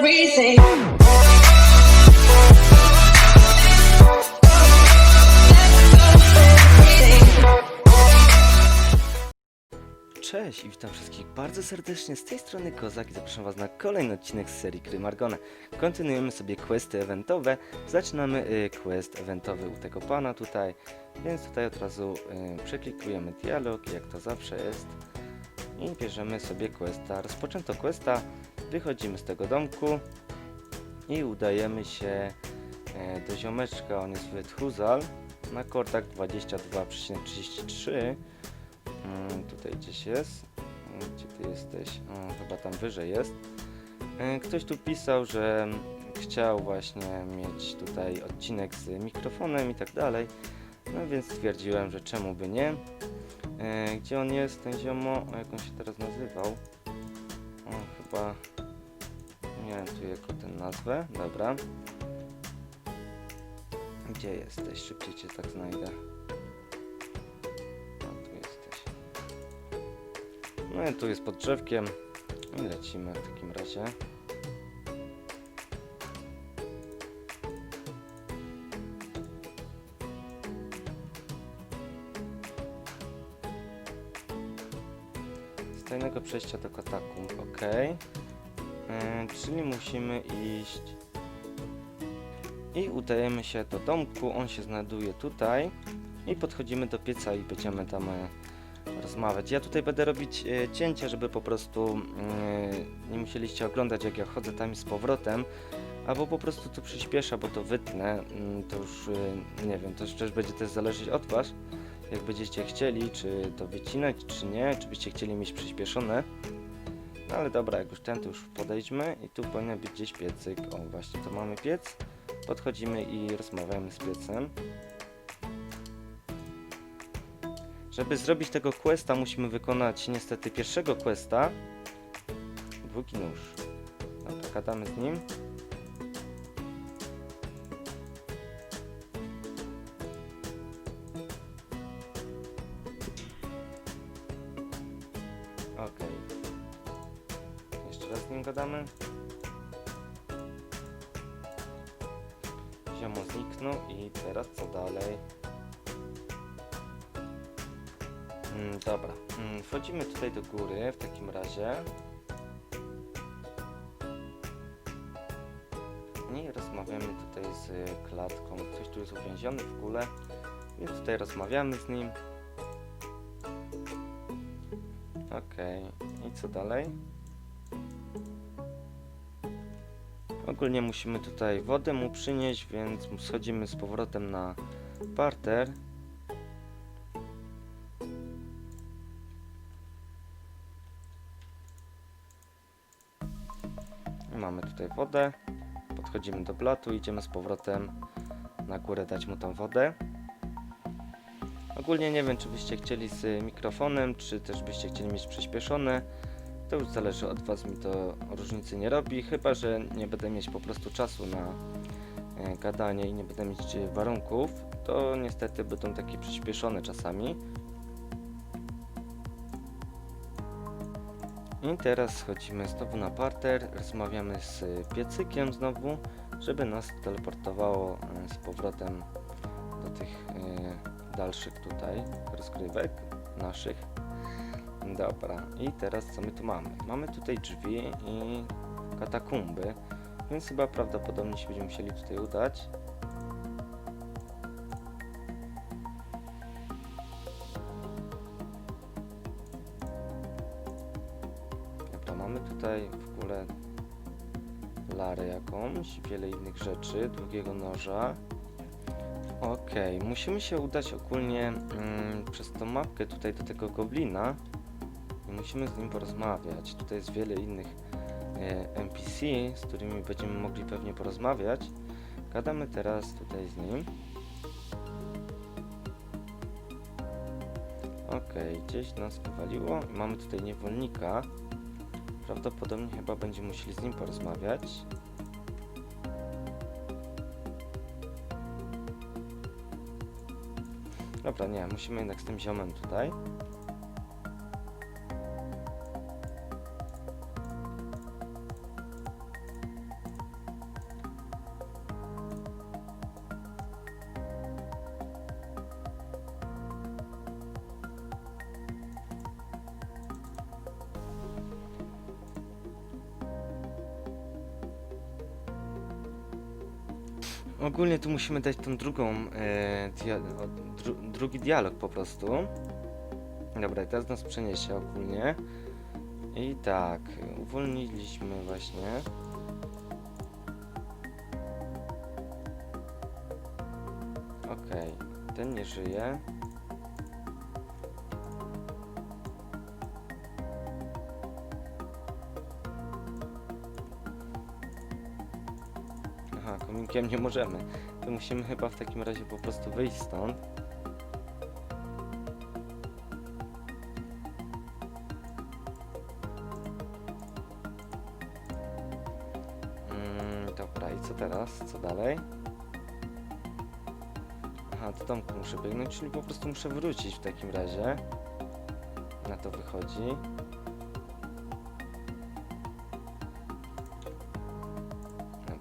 everything. Cześć i witam wszystkich bardzo serdecznie z tej strony Kozak i zapraszam was na kolejny odcinek z serii Gry Margone. Kontynuujemy sobie questy eventowe. Zaczynamy y, quest eventowy u tego pana tutaj, więc tutaj od razu y, przeklikujemy dialog, jak to zawsze jest. I bierzemy sobie questa. Rozpoczęto questa, wychodzimy z tego domku i udajemy się e, do ziomeczka, on jest w Wethuzal na kortach 22,33 Mm, tutaj gdzieś jest. Mm, Gdzie ty jesteś? O, chyba tam wyżej jest. E, Ktoś tu pisał, że chciał właśnie mieć tutaj odcinek z mikrofonem i tak dalej. No więc stwierdziłem, że czemu by nie. E, Gdzie on jest, ten ziomo? Jak on się teraz nazywał? O, chyba... Wiem tu jako ten nazwę. Dobra. Gdzie jesteś? Szybciej cię tak znajdę. O, tu jesteś. No i tu jest pod drzewkiem. I lecimy w takim razie. Z tajnego przejścia do katakumb, ok. czyli musimy iść i udajemy się do domku. On się znajduje tutaj i podchodzimy do pieca i będziemy tam e, rozmawiać. Ja tutaj będę robić e, cięcia, żeby po prostu e, nie musieliście oglądać jak ja chodzę tam z powrotem, albo po prostu tu przyspieszę, bo to wytnę, mm, to już e, nie wiem, to też będzie też zależeć od Was, jak będziecie chcieli, czy to wycinać, czy nie, czy byście chcieli mieć przyspieszone. No ale dobra, jak już ten, to już podejdźmy i tu powinien być gdzieś piecyk. O, właśnie, to mamy piec. Podchodzimy i rozmawiamy z piecem. Żeby zrobić tego questa musimy wykonać niestety pierwszego questa. Długi nóż. Dobra, gadamy z nim. Okej. Raz z nim gadamy. Ziomo zniknął i teraz co dalej? Mm, dobra, mm, wchodzimy tutaj do góry w takim razie. I rozmawiamy tutaj z klatką. Ktoś tu jest uwięziony w kule, więc tutaj rozmawiamy z nim. Okej, i co dalej? Ogólnie musimy tutaj wodę mu przynieść, więc schodzimy z powrotem na parter. Mamy tutaj wodę. Podchodzimy do blatu, idziemy z powrotem na górę dać mu tą wodę. Ogólnie nie wiem, czy byście chcieli z mikrofonem, czy też byście chcieli mieć przyspieszone. To już zależy od Was, mi to różnicy nie robi, chyba że nie będę mieć po prostu czasu na e, gadanie i nie będę mieć warunków, to niestety będą takie przyspieszone czasami. I teraz schodzimy znowu na parter, rozmawiamy z piecykiem znowu, żeby nas teleportowało e, z powrotem do tych e, dalszych tutaj rozgrywek naszych. Dobra, i teraz co my tu mamy? Mamy tutaj drzwi i katakumby, więc chyba prawdopodobnie się będziemy musieli tutaj udać. Dobra, mamy tutaj w ogóle larę jakąś, wiele innych rzeczy, długiego noża. Okej, musimy się udać ogólnie mm, przez tą mapkę tutaj do tego goblina musimy z nim porozmawiać. Tutaj jest wiele innych e, NPC, z którymi będziemy mogli pewnie porozmawiać. Gadamy teraz tutaj z nim. Okej, gdzieś nas powaliło. Mamy tutaj niewolnika. Prawdopodobnie chyba będziemy musieli z nim porozmawiać. Dobra, nie, musimy jednak z tym ziomem tutaj. Ogólnie tu musimy dać tą drugą, e, dia dru drugi dialog po prostu. Dobra, teraz nas przeniesie ogólnie. I tak, uwolniliśmy właśnie. Okej, ten nie żyje. Kominkiem nie możemy. To musimy chyba w takim razie po prostu wyjść stąd. Mm, dobra, i co teraz? Co dalej? Aha, do domku muszę biegnąć, czyli po prostu muszę wrócić w takim razie. Na to wychodzi.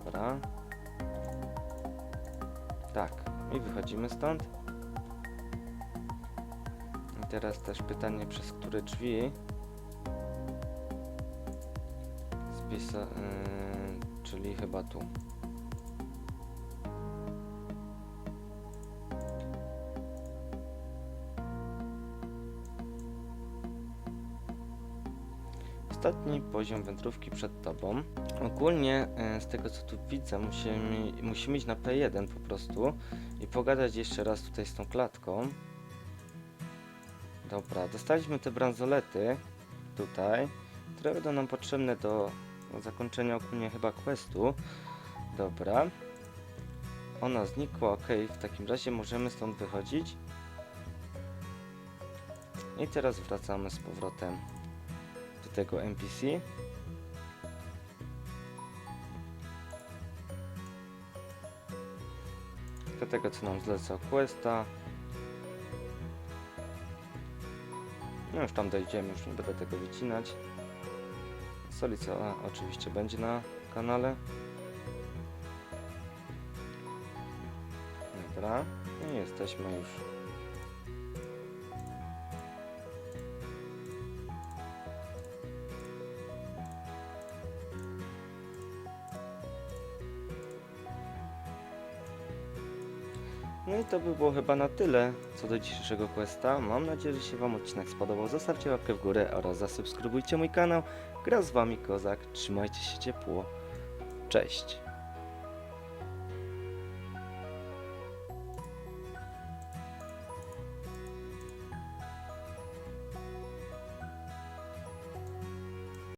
Dobra. Tak, i wychodzimy stąd. I teraz też pytanie, przez które drzwi. Spisa, yy, czyli chyba tu. Ostatni poziom wędrówki przed tobą. Ogólnie e, z tego co tu widzę musimy, musimy iść na P1 po prostu i pogadać jeszcze raz tutaj z tą klatką. Dobra, dostaliśmy te bransolety tutaj, które będą nam potrzebne do zakończenia ogólnie chyba questu. Dobra. Ona znikła, ok, w takim razie możemy stąd wychodzić. I teraz wracamy z powrotem tego NPC. Do tego co nam zlecał Questa. No już tam dojdziemy, już nie będę tego wycinać. Stolica oczywiście będzie na kanale. Dobra, i jesteśmy już. No i to by było chyba na tyle co do dzisiejszego questa. Mam nadzieję, że się Wam odcinek spodobał. Zostawcie łapkę w górę oraz zasubskrybujcie mój kanał. Gra z Wami Kozak. Trzymajcie się ciepło. Cześć.